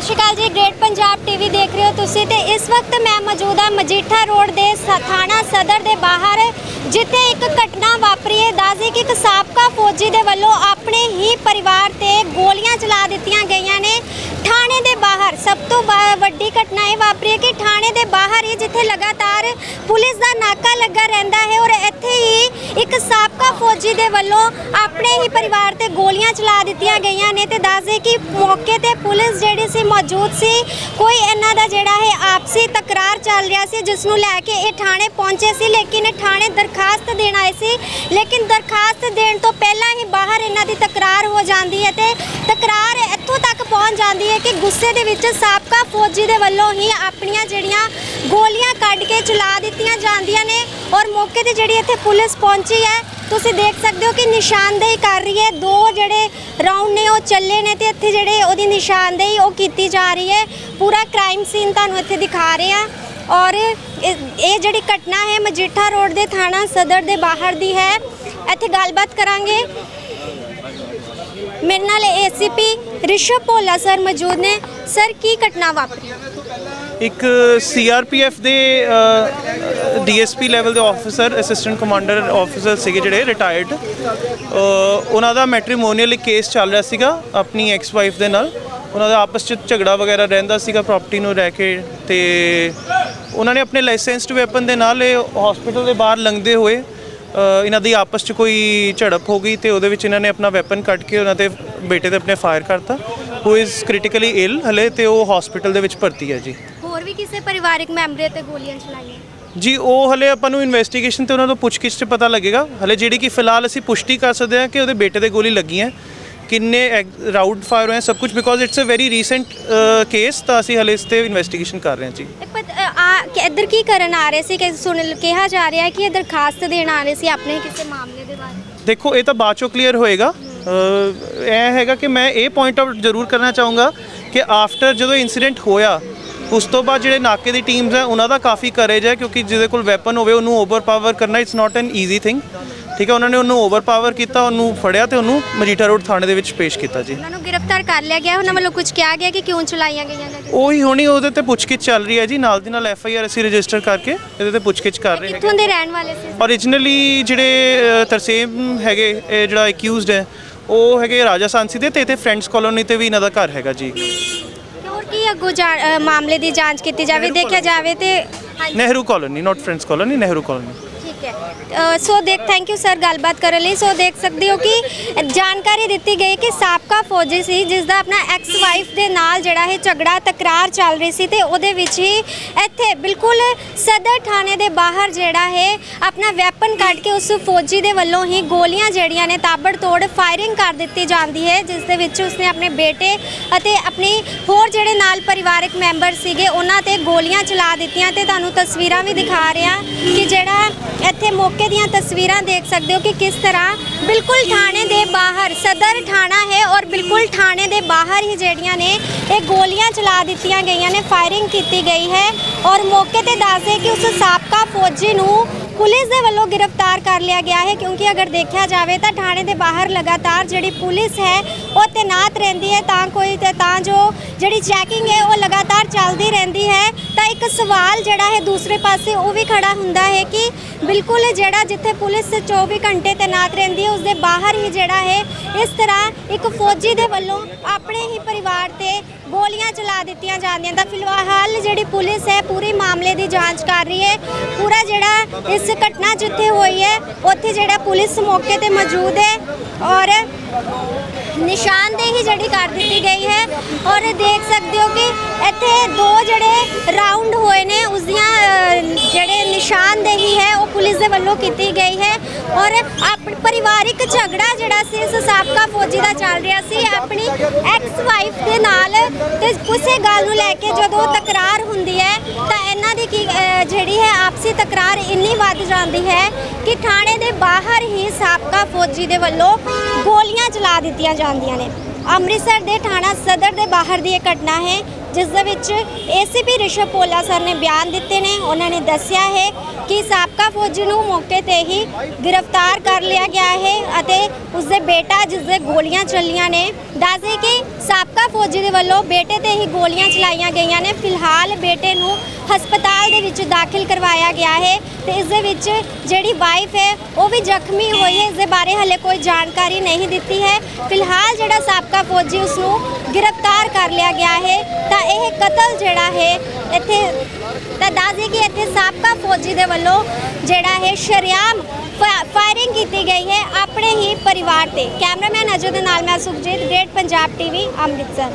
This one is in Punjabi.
ਸਤਿ ਸ਼੍ਰੀ ਅਕਾਲ ਜੀ ਗ੍ਰੇਟ ਪੰਜਾਬ ਟੀਵੀ ਦੇਖ ਰਹੇ ਹੋ ਤੁਸੀਂ ਤੇ ਇਸ ਵਕਤ ਮੈਂ ਮੌਜੂਦ ਹਾਂ ਮਜੀਠਾ ਰੋਡ ਦੇ ਥਾਣਾ ਸਦਰ ਦੇ ਬਾਹਰ, ਜਿੱਥੇ ਇੱਕ ਘਟਨਾ ਵਾਪਰੀ ਹੈ। ਦੱਸਦੇ ਕਿ ਇੱਕ ਸਾਬਕਾ ਫੌਜੀ ਦੇ ਵੱਲੋਂ ਆਪਣੇ ਹੀ ਪਰਿਵਾਰ ਤੇ ਗੋਲੀਆਂ ਚਲਾ ਦਿੱਤੀਆਂ ਗਈਆਂ ਨੇ। ਸਭ ਤੋਂ ਵੱਡੀ ਘਟਨਾ ਇਹ ਵਾਪਰੀ ਹੈ ਕਿ ਥਾਣੇ ਦੇ ਬਾਹਰ ਹੀ ਜਿੱਥੇ ਲਗਾਤਾਰ ਪੁਲਿਸ ਦਾ ਨਾਕਾ ਲੱਗਾ ਰਹਿੰਦਾ ਹੈ ਔਰ ਇੱਥੇ ਹੀ ਇੱਕ ਸਾਬਕਾ ਫੌਜੀ ਦੇ ਵੱਲੋਂ ਆਪਣੇ ਹੀ ਪਰਿਵਾਰ ਤੇ ਗੋਲੀਆਂ ਚਲਾ ਦਿੱਤੀਆਂ ਗਈਆਂ ਨੇ ਤੇ ਦੱਸਦੇ ਕਿ ਮੌਕੇ ਤੇ ਪੁਲਿਸ ਜਿਹੜੀ ਸੀ ਮੌਜੂਦ ਸੀ, ਕੋਈ ਇਹਨਾਂ ਦਾ ਜਿਹੜਾ ਹੈ ਆਪਸੀ ਤਕਰਾਰ ਚੱਲ ਰਿਹਾ ਸੀ ਜਿਸ ਨੂੰ ਲੈ ਕੇ ਇਹ ਥਾਣੇ ਪਹੁੰਚੇ ਸੀ, ਲੇਕਿਨ ਇਹ ਥਾਣੇ ਦਰਖਾਸਤ ਦੇਣ ਆਏ ਸੀ, ਲੇਕਿਨ ਦਰਖਾਸਤ ਦੇਣ ਤੋਂ ਪਹਿਲਾਂ ਹੀ ਬਾਹਰ ਇਹਨਾਂ ਦੀ ਤਕਰਾਰ ਹੋ ਜਾਂਦੀ ਹੈ ਤੇ ਤਕਰਾਰ ਇੱਥੋਂ ਤੱਕ ਪਹੁੰਚ ਜਾਂਦੀ ਹੈ ਕਿ ਗੁੱਸੇ ਦੇ ਵਿੱਚ ਸਾਬਕਾ ਫੌਜੀ ਦੇ ਵੱਲੋਂ ਹੀ ਆਪਣੀਆਂ ਜਿਹੜੀਆਂ ਗੋਲੀਆਂ ਕੱਢ ਕੇ ਚਲਾ ਦਿੱਤੀਆਂ ਜਾਂਦੀਆਂ ਨੇ ਔਰ ਮੌਕੇ ਤੇ ਜਿਹੜੀ ਇੱਥੇ ਪੁਲਿਸ ਪਹੁੰਚੀ ਹੈ, ਤੁਸੀਂ ਦੇਖ ਸਕਦੇ ਹੋ ਕਿ ਨਿਸ਼ਾਨਦੇਹੀ ਕਰ ਰਹੀ ਹੈ। ਦੋ ਜਿਹੜੇ ਰਾਉਂਡ ਨੇ, ਉਹ ਚੱਲੇ ਨੇ ਤੇ ਇੱਥੇ ਜਿਹੜੇ ਉਹਦੀ ਨਿਸ਼ਾਨਦੇਹੀ ਉਹ ਕੀਤੀ ਜਾ ਰਹੀ ਹੈ। ਪੂਰਾ ਕ੍ਰਾਈਮ ਸੀਨ ਤੁਹਾਨੂੰ ਇੱਥੇ ਦਿਖਾ ਰਹੇ ਆ ਔਰ ਇਹ ਇਹ ਜਿਹੜੀ ਘਟਨਾ ਹੈ, ਮਜੀਠਾ ਰੋਡ ਦੇ ਥਾਣਾ ਸਦਰ ਦੇ ਬਾਹਰ ਦੀ ਹੈ। ਇੱਥੇ ਗੱਲਬਾਤ ਕਰਾਂਗੇ। ਮੇਰੇ ਨਾਲ ਏਸੀਪੀ ਰਿਸ਼ਵ ਭੋਲਾ ਸਰ ਮੌਜੂਦ ਨੇ ਸਰ ਕੀ ਘਟਨਾ ਵਾਪਰੀ ਇੱਕ ਸੀਆਰਪੀਐਫ ਦੇ ਡੀਐਸਪੀ ਲੈਵਲ ਦੇ ਆਫੀਸਰ ਅਸਿਸਟੈਂਟ ਕਮਾਂਡਰ ਆਫੀਸਰ ਸੀਗੇ ਜਿਹੜੇ ਰਿਟਾਇਰਡ ਉਹਨਾਂ ਦਾ ਮੈਟ੍ਰੀਮੋਨੀਅਲ ਕੇਸ ਚੱਲ ਰਿਹਾ ਸੀਗਾ ਆਪਣੀ ਐਕਸ ਵਾਈਫ ਦੇ ਨਾਲ ਉਹਨਾਂ ਦਾ ਆਪਸ ਚ ਝਗੜਾ ਵਗੈਰਾ ਰਹਿੰਦਾ ਸੀਗਾ ਪ੍ਰਾਪਰਟੀ ਨੂੰ ਲੈ ਕੇ ਤੇ ਉਹਨਾਂ ਨੇ ਆਪਣੇ ਲਾਇਸੈਂਸਡ ਵੈਪਨ ਦੇ ਨਾਲ ਇਹ ਹਸਪੀਟਲ ਦੇ ਬਾਹਰ ਲੰਘਦੇ ਹੋਏ ਇਹਨਾਂ ਦੀ ਆਪਸ ਚ ਕੋਈ ਝੜਪ ਹੋ ਗਈ ਤੇ ਉਹਦੇ ਵਿੱਚ ਇਹਨਾਂ ਨੇ ਆਪਣਾ ਵੈਪਨ ਕੱਢ ਕੇ ਉਹਨਾਂ ਤੇ ਬੇਟੇ ਤੇ ਆਪਣੇ ਫਾਇਰ ਕਰਤਾ ਹੂ ਇਜ਼ ਕ੍ਰਿਟੀਕਲੀ ਇਲ ਹਲੇ ਤੇ ਉਹ ਹਸਪੀਟਲ ਦੇ ਵਿੱਚ ਭਰਤੀ ਹੈ ਜੀ। ਹੋਰ ਵੀ ਕਿਸੇ ਪਰਿਵਾਰਿਕ ਮੈਂਬਰ ਤੇ ਗੋਲੀਆਂ ਚਲਾਈਆਂ? ਜੀ ਉਹ ਹਲੇ ਆਪਾਂ ਨੂੰ ਇਨਵੈਸਟੀਗੇਸ਼ਨ ਤੇ ਉਹਨਾਂ ਤੋਂ ਪੁੱਛਗਿੱਛ 'ਚ ਪਤਾ ਲੱਗੇਗਾ। ਹਲੇ ਜਿਹੜੀ ਕਿ ਫਿਲਹਾਲ ਅਸੀਂ ਪੁਸ਼ਟੀ ਕਰ ਸਕਦੇ ਹਾਂ ਕਿ ਉਹਦੇ ਬੇਟੇ ਦੇ ਗੋਲੀ ਲੱਗੀ ਹੈ। ਕਿੰਨੇ ਰਾਊਂਡ ਫਾਇਰ ਹੋਏ ਸਭ ਕੁਝ because it's a very recent case ਤਾਂ ਅਸੀਂ ਹਲੇ ਇਸ ਤੇ ਇਨਵੈਸਟੀਗੇਸ਼ਨ ਕਰ ਰਹੇ ਹਾਂ ਜੀ। ਕਿ ਇੱਧਰ ਕੀ ਕਰਨ ਆ ਰਹੇ ਸੀ ਕਿ ਸੁਣ ਕਿਹਾ ਜਾ ਰਿਹਾ ਹੈ ਕਿ ਇਹ ਦਰਖਾਸਤ ਦੇਣ ਆ ਰਹੇ ਸੀ ਆਪਣੇ ਕਿਸੇ ਮਾਮਲੇ ਦੇ ਬਾਰੇ? ਦੇਖੋ ਇਹ ਤਾਂ ਬਾਅਦ ਚੋਂ ਕਲੀਅਰ ਹੋਏਗਾ। ਅ, ਇਹ ਹੈਗਾ ਕਿ ਮੈਂ ਇਹ ਪੁਆਇੰਟ ਆਊਟ ਜ਼ਰੂਰ ਕਰਨਾ ਚਾਹੂੰਗਾ ਕਿ ਆਫਟਰ ਜਦੋਂ ਇਨਸੀਡੈਂਟ ਹੋਇਆ ਉਸ ਤੋਂ ਬਾਅਦ ਜਿਹੜੇ ਨਾਕੇ ਦੀ ਟੀਮਸ ਹੈ ਉਹਨਾਂ ਦਾ ਕਾਫੀ ਕਰੇਜ ਹੈ ਕਿਉਂਕਿ ਜਿਹਦੇ ਕੋਲ ਵੈਪਨ ਹੋਵੇ ਉਹਨੂੰ ਓਵਰਪਾਵਰ ਕਰਨਾ it's not an easy thing ਠੀਕ ਹੈ ਉਹਨਾਂ ਨੇ ਉਹਨੂੰ ਓਵਰਪਾਵਰ ਕੀਤਾ ਉਹਨੂੰ ਫੜਿਆ ਤੇ ਉਹਨੂੰ ਮਜੀਠਾ ਰੋਡ ਥਾਣੇ ਦੇ ਵਿੱਚ ਪੇਸ਼ ਕੀਤਾ ਜੀ। ਉਹਨਾਂ ਨੂੰ ਗ੍ਰਿਫਤਾਰ ਕਰ ਲਿਆ ਗਿਆ ਉਹਨਾਂ ਵੱਲੋਂ ਕੁਝ ਕਿਹਾ ਗਿਆ ਕਿ ਕਿਉਂ ਚਲਾਈਆਂ ਗਈਆਂ ਨੇ? ਉਹੀ ਹੁਣੀ ਉਹਦੇ ਤੇ ਪੁੱਛਗਿੱਛ ਚੱਲ ਰਹੀ ਹੈ ਜੀ ਨਾਲ ਦੀ ਨਾਲ ਐਫ ਆਈ ਆਰ ਅਸੀਂ ਰਜਿਸਟਰ ਕਰਕੇ ਇਹਦੇ ਤੇ ਪੁੱਛਗਿੱਛ ਕਰ ਰਹੇ ਕਿੱਥੋਂ ਦੇ ਰਹਿਣ ਵਾਲੇ ਸੀ? ਓਰੀਜਨਲੀ ਜਿਹੜੇ ਅ, ਤਰਸੇਮ ਹੈਗੇ ਇਹ ਜਿਹੜਾ ਅਕਿਊਜ਼ਡ ਹੈ ਉਹ ਹੈਗੇ ਰਾਜਾ ਸਾਂਸੀ ਦੇ ਤੇ ਇੱਥੇ ਫਰੈਂਡਸ ਕਾਲੋਨੀ ਤੇ ਵੀ ਇਹਨਾਂ ਦਾ ਘਰ ਹੈਗਾ ਜੀ। ਤੇ ਹੋਰ ਕੀ ਅੱਗੋਂ ਜਾ- ਅ, ਮਾਮਲੇ ਦੀ ਜਾਂਚ ਕੀਤੀ ਜਾਵੇ ਦੇਖਿਆ ਜਾਵੇ ਤੇ ਹਾਂਜੀ। Nehru colony not friends colony Nehru colony ਹੈ ਸੋ ਦੇਖ ਥੈਂਕ ਯੂ ਸਰ ਗੱਲਬਾਤ ਕਰਨ ਲਈ। ਸੋ ਦੇਖ ਸਕਦੇ ਹੋ ਕਿ ਜਾਣਕਾਰੀ ਦਿੱਤੀ ਗਈ ਕਿ ਸਾਬਕਾ ਫੌਜੀ ਸੀ, ਜਿਸ ਦਾ ਆਪਣਾ ਐਕਸ ਵਾਈਫ ਦੇ ਨਾਲ ਜਿਹੜਾ ਹੈ ਝਗੜਾ, ਤਕਰਾਰ ਚੱਲ ਰਹੀ ਸੀ ਤੇ ਉਹਦੇ ਵਿੱਚ ਹੀ ਇੱਥੇ ਬਿਲਕੁਲ ਸਦਰ ਥਾਣੇ ਦੇ ਬਾਹਰ ਜਿਹੜਾ ਹੈ ਆਪਣਾ ਵੈਪਨ ਕੱਢ ਕੇ ਉਸ ਫੌਜੀ ਦੇ ਵੱਲੋਂ ਹੀ ਗੋਲੀਆਂ ਜਿਹੜੀਆਂ ਨੇ ਤਾਬੜ ਤੋੜ ਫਾਇਰਿੰਗ ਕਰ ਦਿੱਤੀ ਜਾਂਦੀ ਹੈ, ਜਿਸ ਦੇ ਵਿੱਚ ਉਸਨੇ ਆਪਣੇ ਬੇਟੇ ਅਤੇ ਆਪਣੀ ਹੋਰ ਜਿਹੜੇ ਨਾਲ ਪਰਿਵਾਰਕ ਮੈਂਬਰ ਸੀਗੇ, ਉਹਨਾਂ ਤੇ ਗੋਲੀਆਂ ਚਲਾ ਦਿੱਤੀਆਂ। ਤੇ ਤੁਹਾਨੂੰ ਤਸਵੀਰਾਂ ਵੀ ਦਿਖਾ ਰਿਹਾ ਕਿ ਜਿਹੜਾ ਮੌਕੇ ਦੀਆਂ ਤਸਵੀਰਾਂ ਦੇਖ ਸਕਦੇ ਹੋ ਕਿ ਕਿਸ ਤਰ੍ਹਾਂ ਬਿਲਕੁਲ ਥਾਣੇ ਦੇ ਬਾਹਰ ਸਦਰ ਥਾਣਾ ਹੈ ਔਰ ਬਿਲਕੁਲ ਥਾਣੇ ਦੇ ਬਾਹਰ ਹੀ ਜਿਹੜੀਆਂ ਨੇ ਇਹ ਗੋਲੀਆਂ ਚਲਾ ਦਿੱਤੀਆਂ ਗਈਆਂ ਨੇ ਫਾਇਰਿੰਗ ਕੀਤੀ ਗਈ ਹੈ ਔਰ ਮੌਕੇ ਤੇ ਦੱਸਦੇ ਕਿ ਉਸ ਸਾਬਕਾ ਫੌਜੀ ਨੂੰ ਪੁਲਿਸ ਦੇ ਵੱਲੋਂ ਗ੍ਰਿਫਤਾਰ ਕਰ ਲਿਆ ਗਿਆ ਹੈ ਕਿਉਂਕਿ ਅਗਰ ਦੇਖਿਆ ਜਾਵੇ ਤਾਂ ਥਾਣੇ ਦੇ ਬਾਹਰ ਲਗਾਤਾਰ ਜਿਹੜੀ ਪੁਲਿਸ ਹੈ, ਉਹ ਤੈਨਾਤ ਰਹਿੰਦੀ ਹੈ ਤਾਂ ਕੋਈ ਤੇ ਤਾਂ ਜੋ ਜਿਹੜੀ ਚੈਕਿੰਗ ਹੈ, ਉਹ ਲਗਾਤਾਰ ਚੱਲਦੀ ਰਹਿੰਦੀ ਹੈ। ਤਾਂ ਇੱਕ ਸਵਾਲ ਜਿਹੜਾ ਹੈ ਦੂਸਰੇ ਪਾਸੇ ਉਹ ਵੀ ਖੜਾ ਹੁੰਦਾ ਹੈ ਕਿ ਬਿਲਕੁਲ ਜਿਹੜਾ ਜਿੱਥੇ ਪੁਲਿਸ 24 ਘੰਟੇ ਤੈਨਾਤ ਰਹਿੰਦੀ ਹੈ ਉਸ ਦੇ ਬਾਹਰ ਹੀ ਜਿਹੜਾ ਹੈ, ਇਸ ਤਰ੍ਹਾਂ ਇੱਕ ਫੌਜੀ ਦੇ ਵੱਲੋਂ ਆਪਣੇ ਹੀ ਪਰਿਵਾਰ ਤੇ ਗੋਲੀਆਂ ਚਲਾ ਦਿੱਤੀਆਂ ਜਾਂਦੀਆਂ ਤਾਂ ਫਿਲਹਾਲ ਜਿਹੜੀ ਪੁਲਿਸ ਹੈ, ਪੂਰੇ ਮਾਮਲੇ ਦੀ ਜਾਂਚ ਕਰ ਰਹੀ ਹੈ। ਪੂਰਾ ਜਿਹੜਾ ਇਸ ਘਟਨਾ ਜਿੱਥੇ ਹੋਈ ਹੈ, ਉੱਥੇ ਜਿਹੜਾ ਪੁਲਿਸ ਮੌਕੇ ਤੇ ਮੌਜੂਦ ਹੈ ਔਰ ਨਿਸ਼ਾਨਦੇਹੀ ਜਿਹੜੀ ਕਰ ਦਿੱਤੀ ਗਈ ਹੈ ਔਰ ਦੇਖ ਸਕਦੇ ਹੋ ਕਿ ਇੱਥੇ ਦੋ ਜਿਹੜੇ ਰਾਉਂਡ ਹੋਏ ਨੇ, ਉਸ ਦੀਆਂ ਨਿਸ਼ਾਨਦੇਹੀ ਹੈ, ਉਹ ਪੁਲਿਸ ਦੇ ਵੱਲੋਂ ਕੀਤੀ ਗਈ ਹੈ ਔਰ ਆਪਣ ਪਰਿਵਾਰਿਕ ਝਗੜਾ ਜਿਹੜਾ ਸੀ ਇਸ ਸਾਬਕਾ ਫੌਜੀ ਦਾ ਚੱਲ ਰਿਹਾ ਸੀ। ਆਪਣੀ ਐਕਸ ਵਾਈਫ ਦੇ ਨਾਲ ਤੇ ਕਿਸੇ ਗੱਲ ਨੂੰ ਲੈ ਕੇ ਜਦੋਂ ਤਕਰਾਰ ਹੁੰਦੀ ਹੈ, ਤਾਂ ਇਹਨਾਂ ਦੀ ਕੀ ਜਿਹੜੀ ਹੈ ਆਪਸੀ ਤਕਰਾਰ ਇੰਨੀ ਵੱਧ ਜਾਂਦੀ ਹੈ ਕਿ ਥਾਣੇ ਦੇ ਬਾਹਰ ਹੀ ਸਾਬਕਾ ਫੌਜੀ ਦੇ ਵੱਲੋਂ ਗੋਲੀਆਂ ਚਲਾ ਦਿੱਤੀਆਂ ਜਾਂਦੀਆਂ ਨੇ। ਅੰਮ੍ਰਿਤਸਰ ਦੇ ਥਾਣਾ ਸਦਰ ਦੇ ਬਾਹਰ ਦੀ ਇਹ ਘਟਨਾ ਹੈ ਜਿਸ ਦੇ ਵਿੱਚ ਏਸੀਪੀ ਰਿਸ਼ਵ ਪੋਲਾ ਸਰ ਨੇ ਬਿਆਨ ਦਿੱਤੇ ਨੇ। ਉਹਨਾਂ ਨੇ ਦੱਸਿਆ ਹੈ ਕਿ ਸਾਬਕਾ ਫੌਜੀ ਨੂੰ ਮੌਕੇ ਤੇ ਹੀ ਗ੍ਰਿਫਤਾਰ ਕਰ ਲਿਆ ਗਿਆ ਹੈ ਅਤੇ ਉਸਦੇ ਬੇਟਾ ਜਿਸ ਦੇ ਗੋਲੀਆਂ ਚੱਲੀਆਂ ਨੇ। ਦੱਸਦੇ ਕਿ ਸਾਬਕਾ ਫੌਜੀ ਦੇ ਵੱਲੋਂ ਬੇਟੇ ਤੇ ਹੀ ਗੋਲੀਆਂ ਚਲਾਈਆਂ ਗਈਆਂ ਨੇ। ਫਿਲਹਾਲ ਬੇਟੇ ਨੂੰ ਹਸਪਤਾਲ ਦੇ ਵਿੱਚ ਦਾਖਲ ਕਰਵਾਇਆ ਗਿਆ ਹੈ ਤੇ ਇਸ ਦੇ ਵਿੱਚ ਜਿਹੜੀ ਵਾਈਫ ਹੈ, ਉਹ ਵੀ ਜ਼ਖਮੀ ਹੋਈ ਹੈ। ਇਸ ਦੇ ਬਾਰੇ ਹਲੇ ਕੋਈ ਜਾਣਕਾਰੀ ਨਹੀਂ ਦਿੱਤੀ ਹੈ। ਫਿਲਹਾਲ ਜਿਹੜਾ ਸਾਬਕਾ ਫੌਜੀ ਉਸ ਨੂੰ ਗ੍ਰਿਫਤਾਰ ਕਰ ਲਿਆ ਗਿਆ ਹੈ ਤਾਂ ਇਹ ਕਤਲ ਜਿਹੜਾ ਹੈ, ਇੱਥੇ ਤਾਂ ਕਿ ਇੱਥੇ ਸਾਬਕਾ ਫੌਜੀ ਦੇ ਵੱਲੋਂ ਜਿਹੜਾ ਹੈ ਸ਼ਰੇਆਮ ਫਾਇਰਿੰਗ ਕੀਤੀ ਗਈ ਹੈ ਆਪਣੇ ਹੀ ਪਰਿਵਾਰ ਤੇ। ਕੈਮਰਾਮੈਨ ਅਜੇ ਦੇ ਨਾਲ ਮੈਂ ਸੁਖਜੀਤ ਗ੍ਰੇਟ ਪੰਜਾਬ ਟੀਵੀ ਅੰਮ੍ਰਿਤਸਰ।